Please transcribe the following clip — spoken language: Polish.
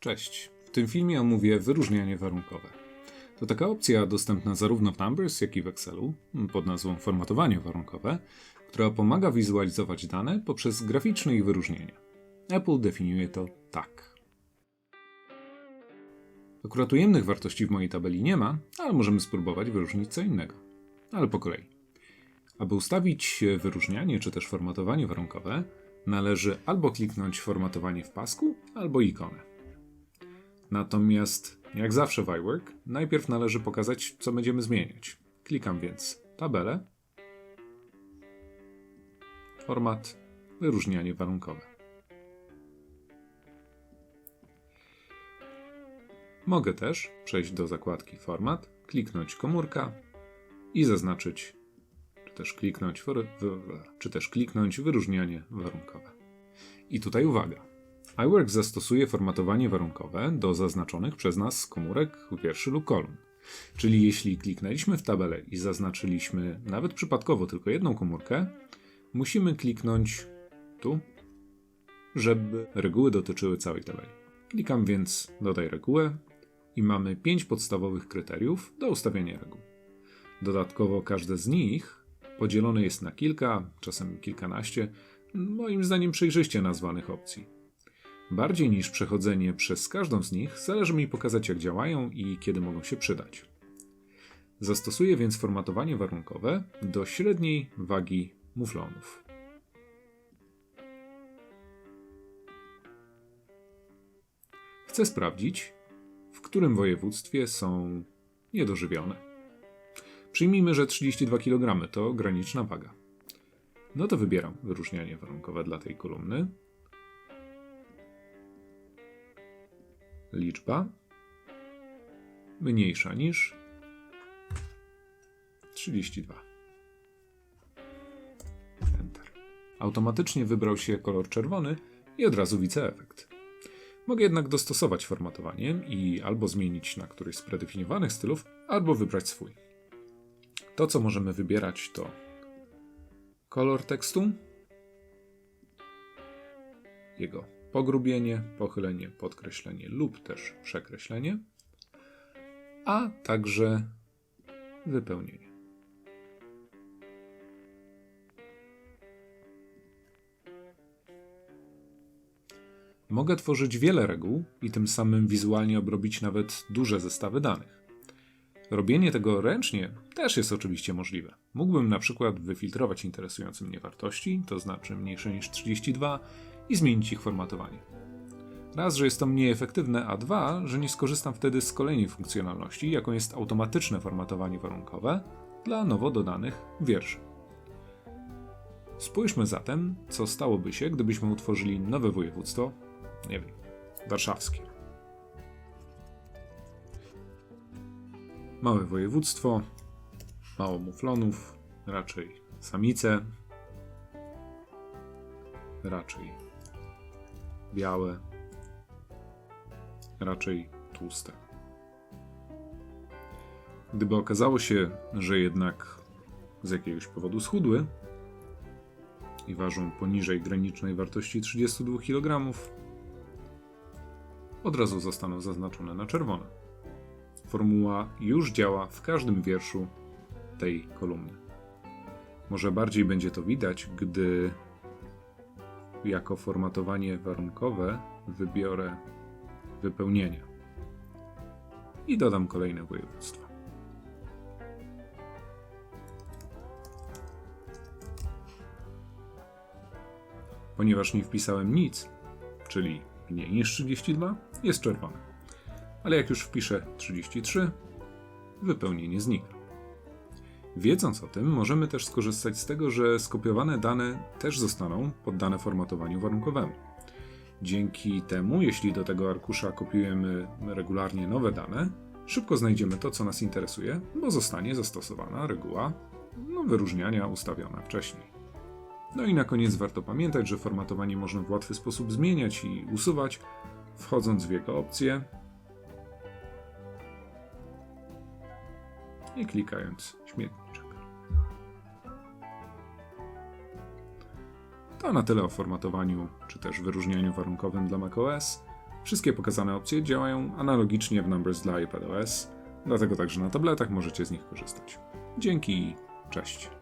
Cześć. W tym filmie omówię wyróżnianie warunkowe. To taka opcja dostępna zarówno w Numbers, jak i w Excelu pod nazwą formatowanie warunkowe, która pomaga wizualizować dane poprzez graficzne ich wyróżnienie. Apple definiuje to tak. Akurat ujemnych wartości w mojej tabeli nie ma, ale możemy spróbować wyróżnić co innego. Ale po kolei. Aby ustawić wyróżnianie czy też formatowanie warunkowe, należy albo kliknąć formatowanie w pasku, albo ikonę. Natomiast, jak zawsze w iWork, najpierw należy pokazać, co będziemy zmieniać. Klikam więc tabelę, format, wyróżnianie warunkowe. Mogę też przejść do zakładki Format, kliknąć komórka i zaznaczyć, czy też kliknąć, czy też kliknąć wyróżnianie warunkowe. I tutaj uwaga. iWork zastosuje formatowanie warunkowe do zaznaczonych przez nas komórek, wierszy lub kolumn. Czyli jeśli kliknęliśmy w tabelę i zaznaczyliśmy nawet przypadkowo tylko jedną komórkę, musimy kliknąć tu, żeby reguły dotyczyły całej tabeli. Klikam więc Dodaj regułę i mamy pięć podstawowych kryteriów do ustawienia reguł. Dodatkowo każde z nich podzielone jest na kilka, czasem kilkanaście, moim zdaniem przejrzyście nazwanych opcji. Bardziej niż przechodzenie przez każdą z nich, zależy mi pokazać, jak działają i kiedy mogą się przydać. Zastosuję więc formatowanie warunkowe do średniej wagi muflonów. Chcę sprawdzić, w którym województwie są niedożywione. Przyjmijmy, że 32 kg to graniczna waga. No to wybieram wyróżnianie warunkowe dla tej kolumny. Liczba mniejsza niż 32. Enter. Automatycznie wybrał się kolor czerwony i od razu widzę efekt. Mogę jednak dostosować formatowanie i albo zmienić na któryś z predefiniowanych stylów, albo wybrać swój. To, co możemy wybierać, to kolor tekstu, jego pogrubienie, pochylenie, podkreślenie lub też przekreślenie, a także wypełnienie. Mogę tworzyć wiele reguł i tym samym wizualnie obrobić nawet duże zestawy danych. Robienie tego ręcznie też jest oczywiście możliwe. Mógłbym na przykład wyfiltrować interesujące mnie wartości, to znaczy mniejsze niż 32, i zmienić ich formatowanie. Raz, że jest to mniej efektywne, a dwa, że nie skorzystam wtedy z kolejnej funkcjonalności, jaką jest automatyczne formatowanie warunkowe dla nowo dodanych wierszy. Spójrzmy zatem, co stałoby się, gdybyśmy utworzyli nowe województwo, nie wiem, warszawskie. Małe województwo, mało muflonów, raczej samice, raczej białe, raczej tłuste. Gdyby okazało się, że jednak z jakiegoś powodu schudły i ważą poniżej granicznej wartości 32 kg, od razu zostaną zaznaczone na czerwono. Formuła już działa w każdym wierszu tej kolumny. Może bardziej będzie to widać, gdy jako formatowanie warunkowe wybiorę wypełnienie i dodam kolejne województwa. Ponieważ nie wpisałem nic, czyli mniej niż 32, jest czerwone. Ale jak już wpiszę 33, wypełnienie znika. Wiedząc o tym, możemy też skorzystać z tego, że skopiowane dane też zostaną poddane formatowaniu warunkowemu. Dzięki temu, jeśli do tego arkusza kopiujemy regularnie nowe dane, szybko znajdziemy to, co nas interesuje, bo zostanie zastosowana reguła no, wyróżniania ustawiona wcześniej. No i na koniec warto pamiętać, że formatowanie można w łatwy sposób zmieniać i usuwać, wchodząc w jego opcje i klikając śmietniczek. To na tyle o formatowaniu czy też wyróżnianiu warunkowym dla macOS. Wszystkie pokazane opcje działają analogicznie w Numbers dla iPadOS, dlatego także na tabletach możecie z nich korzystać. Dzięki i cześć.